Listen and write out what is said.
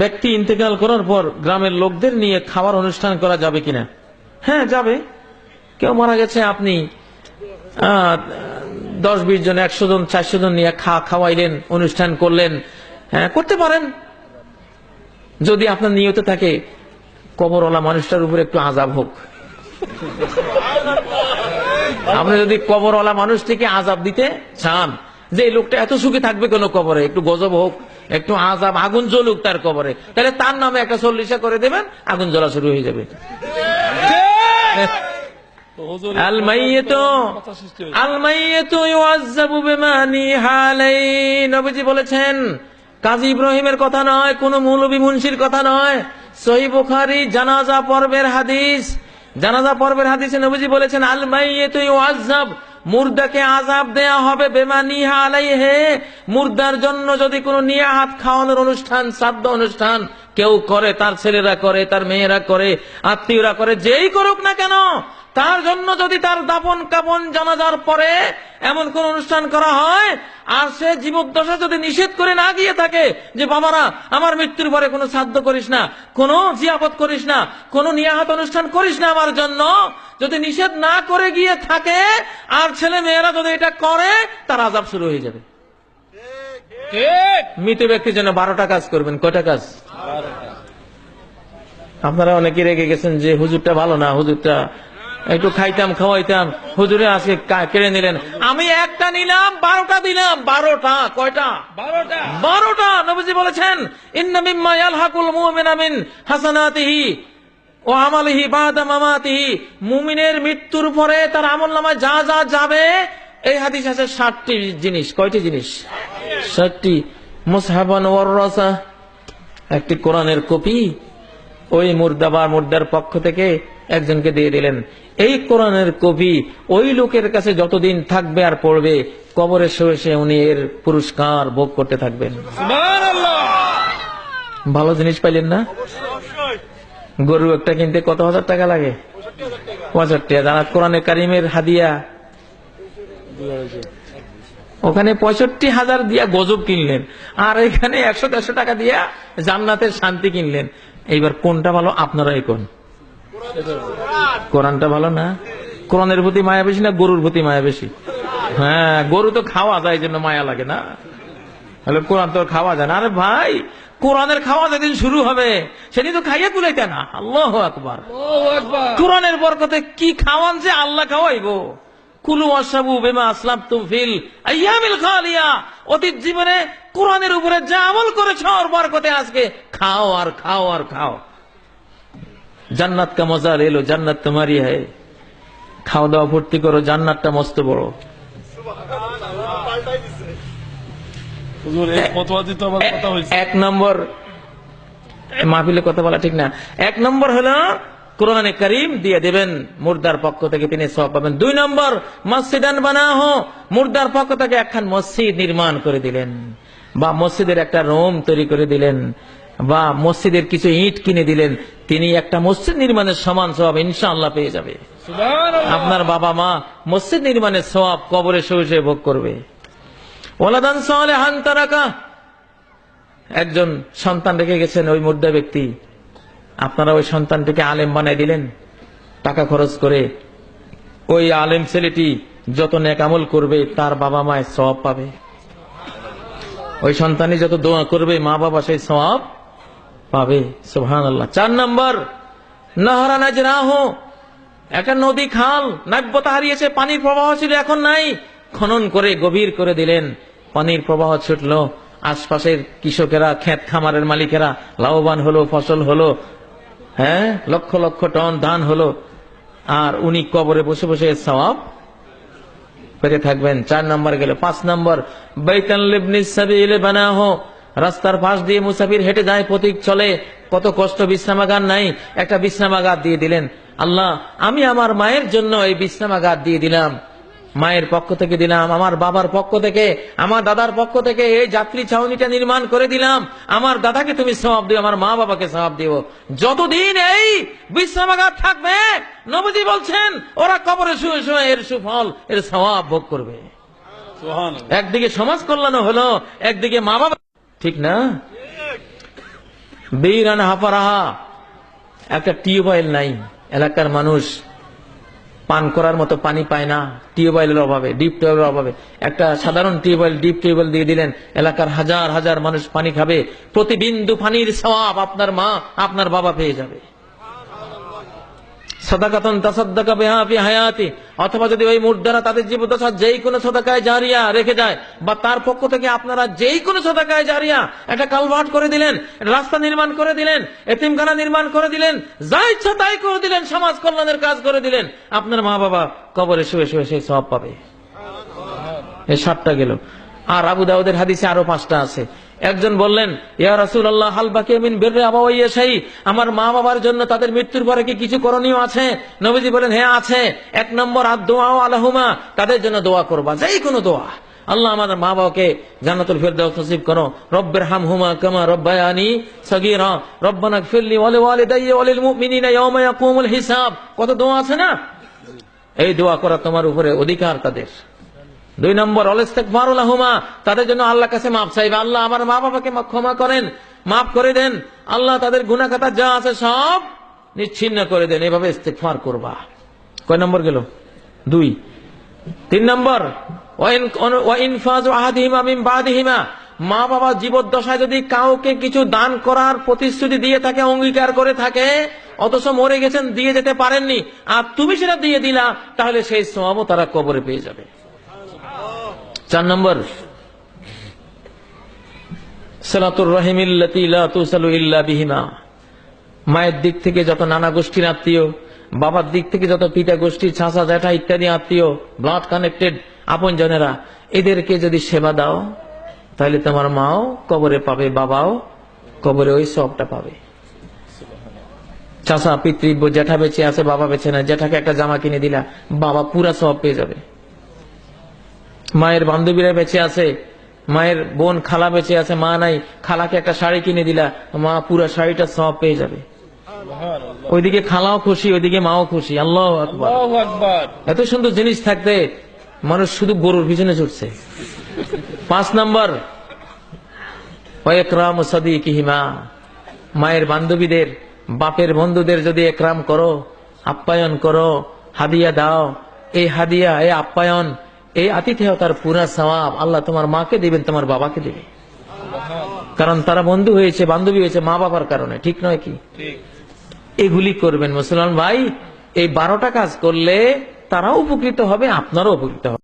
ব্যক্তি ইন্তেকাল করার পর গ্রামের লোকদের নিয়ে খাওয়ার অনুষ্ঠান করা যাবে কিনা? হ্যাঁ যাবে। কেউ মারা গেছে, আপনি দশ, বিশ জন, একশো জন, চারশো জন নিয়ে খা, খাওয়াইলেন, অনুষ্ঠান করলেন হ্যাঁ করতে পারেন। যদি আপনার নিয়ত থাকে, কবরওয়ালা মানুষটার উপরে একটু আজাব হোক। আপনি যদি কবরওয়ালা মানুষটিকে আজাব দিতে চান, যে লোকটা এত সুখী থাকবে কেন কবরে? একটু গজব হোক। একটু আজাব আগুন জ্বলুক তার কবরে। তাহলে তার নামে একটা চল্লিশা করে দেবেন, আগুন জ্বলা শুরু হয়ে যাবে। বলেছেন, কাজী ইব্রাহিমের কথা নয়, কোন মৌলবী মুন্সির কথা নয়। সহিহ বুখারী, জানাজা পর্বের হাদিস। জানাজা পর্বের হাদিসে নবীজি বলেছেন আল মাইয়াতু ইউআযাব মুর্দাকে আজাব দেয়া হবে, বেমা নিহা আলাইহে। মুর্দার জন্য যদি কোনো নিয়াহাত খাওয়ানোর অনুষ্ঠান, শ্রাদ্ধ অনুষ্ঠান কেউ করে, তার ছেলেরা করে, তার মেয়েরা করে, আত্মীয়রা করে, যেই করুক না কেন তার জন্য যদি তার দাপন কাপন জানাজার পরে এমন কোন অনুষ্ঠান করা হয়, আর সে জীবদ্দশা যদি নিষেধ করে না গিয়ে থাকে যে, বাবারা, আমার মৃত্যুর পরে কোনো সাধ্য করিস না, কোনো জিয়াপত করিস না, কোনো নিয়াহাত অনুষ্ঠান করিস না আমার জন্য, যদি নিষেধ না করে গিয়ে থাকে, আর ছেলে মেয়েরা যদি এটা করে, তার আজাব শুরু হয়ে যাবে। মৃত ব্যক্তির জন্য বারোটা কাজ করবেন, কয়টা কাজ? আপনারা অনেকে রেগে গেছেন যে, হুজুরটা ভালো না, হুজুরটা একটু খাইতাম খাওয়াইতাম। হুজুরে আজকে কা- কেড়ে নিলেন। আমি একটা নিলাম বারোটা দিলাম। বারোটা কয়টা? বারোটা। বারোটা নবীজি বলেছেন ইন্না মিম্মা ইয়ালহাকুল মুমিনা মিন হাসানাতিহি ও আমালিহি বাদা মামাতিহি। মুমিনের মৃত্যুর পরে তার আমল নামায় যা যা যাবে এই হাদিস আছে ষাটটি জিনিস। কয়টি জিনিস? ষাটটি। মুসহাবান ওয়াররাসা একটি কোরআনের কপি ওই মুর্দা বা মুর্দার পক্ষ থেকে একজনকে দিয়ে দিলেন। এই কোরআনের কপি ওই লোকের কাছে যতদিন থাকবে আর পড়বে কবরের শুয়ে সে উনি এর পুরস্কার ভোগ করতে থাকবেন। ভালো জিনিস পাইলেন না? গরু একটা কিনতে কত হাজার টাকা লাগে? পঁয়ষট্টি হাজার। কোরআনে কারিমের হাদিয়া? ওখানে পঁয়ষট্টি হাজার দিয়া গজব কিনলেন। আর এখানে একশো দেড়শো টাকা দিয়া জান্নাতের শান্তি কিনলেন। এইবার কোনটা ভালো আপনারাই কোন? কোরআনটা ভালো না? কোরআনের প্রতি মায়া বেশি না গরুর প্রতি মায়া বেশি? হ্যাঁ গরু তো খাওয়া যায় জন্য মায়া লাগে না। তাহলে কোরআন তো খাওয়া যায় না। আরে ভাই কোরআনের খাওয়া যেদিন শুরু হবে সেদিন তো খাইয়া কুলাইতে না। আল্লাহ আকবার। কোরআনের বরকতে কি খাওয়ান যে আল্লাহ খাওয়াইবো? কুলু আসাবু বেমা আসলাম তুম ফিল আইয়ামিল খালিয়া। অতীত জীবনে কোরআনের উপরে যা আমল করেছ ওর বরকতে আজকে খাও আর খাও আর খাও। জান্নাত কা মজা লেলো জান্নাত তোমারই হয় খাওয়া দাওয়া ভর্তি করো জান্নাতটা মস্ত বড়। এক নম্বর মাহফিলে কথা বলা ঠিক না। এক নম্বর হলো কোরআনে করিম দিয়ে দেবেন মুর্দার পক্ষ থেকে তিনি সব পাবেন। দুই নম্বর মসজিদান বানাহ মুর্দার পক্ষ থেকে একখান মসজিদ নির্মাণ করে দিলেন। বা মসজিদের একটা রোম তৈরি করে দিলেন। বা মসজিদের কিছু ইট কিনে দিলেন তিনি একটা মসজিদ নির্মাণের সমান সব ইনশাআল্লাহ পেয়ে যাবে। আপনার বাবা মা মসজিদ নির্মাণের সব কবরে শুয়ে ভোগ করবে। ওলাদান সালেহান তারাকা। একজন সন্তান রেখে গেছেন ওই মুর্দা ব্যক্তি। আপনারা ওই সন্তানটিকে আলেম বানাই দিলেন টাকা খরচ করে। ওই আলেম ছেলেটি যত নেকামল করবে তার বাবা মায়ের সব পাবে। ওই সন্তানই যত দোয়া করবে মা বাবা সেই সব পাবে সুহান আল্লাহ চার নম্বর, নহরা নাজরাহ, একটা নদী খাল, নাব্যতা হারিয়েছে, পানির প্রবাহ ছিল, এখন নাই। খনন করে, গভীর করে দিলেন। পানির প্রবাহ ছুটলো, আশপাশের কৃষকেরা, ক্ষেত খামারের মালিকেরা, লাভবান হলো, ফসল হলো হ্যাঁ লক্ষ লক্ষ টন ধান হলো। আর উনি কবরে বসে বসে সওয়াব পেতে থাকবেন। চার নম্বর গেলে। পাঁচ নম্বর বেতন বৈতন লিবনিসাবিলে বানাহ রাস্তার পাশ দিয়ে মুসাফির হেঁটে যায় প্রতীক চলে। কত কষ্ট বিশ্রামাগার নাই। একটা বিশ্রামাগার দিয়ে দিলেন আল্লাহ আমি আমার মায়ের জন্য এই বিশ্রামাগার দিয়ে দিলাম। মায়ের পক্ষ থেকে দিলাম আমার বাবার পক্ষ থেকে আমার দাদার পক্ষ থেকে এই যাত্রী ছাউনিটা নির্মাণ করে দিলাম। আমার দাদাকে তুমি সবাব দিও আমার মা বাবাকে সবাব দিও। যতদিন এই বিশ্রামাগার থাকবে নবজি বলছেন ওরা কবরে শুয়ে শুয়ে এর সুফল এর সবাব ভোগ করবে। একদিকে সমাজ কল্যাণ হলো একদিকে মা বাবা ঠিক না? বেইরান হাফারাহা। একটা টিউবওয়েল নাই। এলাকার মানুষ পান করার মতো পানি পায় না। টিউবওয়েলের অভাবে, ডিপ টিউবওয়েলের অভাবে। একটা সাধারণ টিউবওয়েল, ডিপ টিউবওয়েল দিয়ে দিলেন, এলাকার হাজার হাজার মানুষ পানি খাবে। প্রতি বিন্দু পানির সওয়াব আপনার মা, আপনার বাবা পেয়ে যাবে। সদাকাতন তাসাদ্দাকা ফি হায়াতি। অথবা যদি ওই তাদের যেই কোনো সদাকায় জারিয়া রেখে যায়, বা তার পক্ষ থেকে আপনারা যেই কোনো সদাকায় জারিয়া একটা কালভার্ট করে দিলেন রাস্তা নির্মাণ করে দিলেন, এতিমখানা নির্মাণ করে দিলেন, যা ইচ্ছা তাই করে দিলেন, সমাজ কল্যাণের কাজ করে দিলেন, আপনার মা বাবা কবরে শুয়ে শুয়ে সেই সব পাবে। এই সাতটা গেল। আর আবু দাউদের হাদিসে আরও পাঁচটা আছে। একজন বললেন, ইয়া রাসুল আল্লাহ হাল বাকি মিন বেররে আবাওয়াইয়া আমার মা বাবার জন্য তাদের মৃত্যুর পরে কি কিছু করণীয় আছে? নবীজি বলেন হ্যাঁ আছে। এক নম্বর আর দোয়া আলাহুমা, তাদের জন্য দোয়া করবা যেই কোনো দোয়া। আল্লাহ আমাদের মা বাবাকে জান্নাতুল ফেরদাউস নসিব করো। রব্বের হাম হুমা কামা রব্বায়ানি সগীরা। রব্বানা ফিরলি ওয়ালি ওয়ালিদাইয়া ওয়ালিল মুমিনিনা ইয়াওমা ইয়াকুমুল হিসাব। কত দোয়া আছে না? এই দোয়া করা তোমার উপরে অধিকার তাদের। দুই নম্বর হুমা তাদের জন্য আল্লাহ কাছে মাপ চাইবে। আল্লাহ আমার মা বাবাকে ক্ষমা করেন, মাফ করে দেন। আল্লাহ তাদের গুনাখাতা যা আছে সব নিচ্ছিন্ন করে দেন। এভাবে ইস্তেকফার করবা। কয় নম্বর গেল? দুই। তিন নম্বর মা বাবা জীবদ্দশায় যদি কাউকে কিছু দান করার প্রতিশ্রুতি দিয়ে থাকে, অঙ্গীকার করে থাকে, অথচ মরে গেছেন, দিয়ে যেতে পারেননি, আর তুমি সেটা দিয়ে দিলা, তাহলে সেই সবও তারা কবরে পেয়ে যাবে। চার নম্বর। সালাতুর লা তুসালু ইল্লা বিহিমা। মায়ের দিক থেকে যত নানা গোষ্ঠীর আত্মীয়, বাবার দিক থেকে যত পিতা গোষ্ঠী ছাঁচা জ্যাঠা ইত্যাদি আত্মীয় ব্লাড কানেক্টেড আপন জনেরা এদেরকে যদি সেবা দাও, তাহলে তোমার মাও কবরে পাবে, বাবাও কবরে ওই সবটা পাবে। চাষা পিতৃ, জ্যাঠা বেঁচে আছে, বাবা বেঁচে না জ্যাঠাকে একটা জামা কিনে দিলা, বাবা পুরা সব পেয়ে যাবে। মায়ের বান্ধবীরা বেঁচে আছে মায়ের বোন খালা বেঁচে আছে মা নাই খালাকে একটা শাড়ি কিনে দিলা মা পুরা শাড়িটা সব পেয়ে যাবে। ওইদিকে খালাও খুশি ওইদিকে মাও খুশি আল্লাহ আকবার। এত সুন্দর জিনিস থাকতে মানুষ শুধু গরুর পিছনে ছুটছে। পাঁচ নম্বর একরাম হিমা মায়ের বান্ধবীদের বাপের বন্ধুদের যদি একরাম করো আপ্যায়ন করো হাদিয়া দাও এই হাদিয়া এই আপ্যায়ন এই আতিথেয়তার পুরা সবাব আল্লাহ তোমার মাকে দেবেন, তোমার বাবাকে দেবে কারণ তারা বন্ধু হয়েছে, বান্ধবী হয়েছে মা বাবার কারণে, ঠিক নয় কি? এগুলি করবেন মুসলমান ভাই, এই বারোটা কাজ করলে তারাও উপকৃত হবে, আপনারও উপকৃত হবে।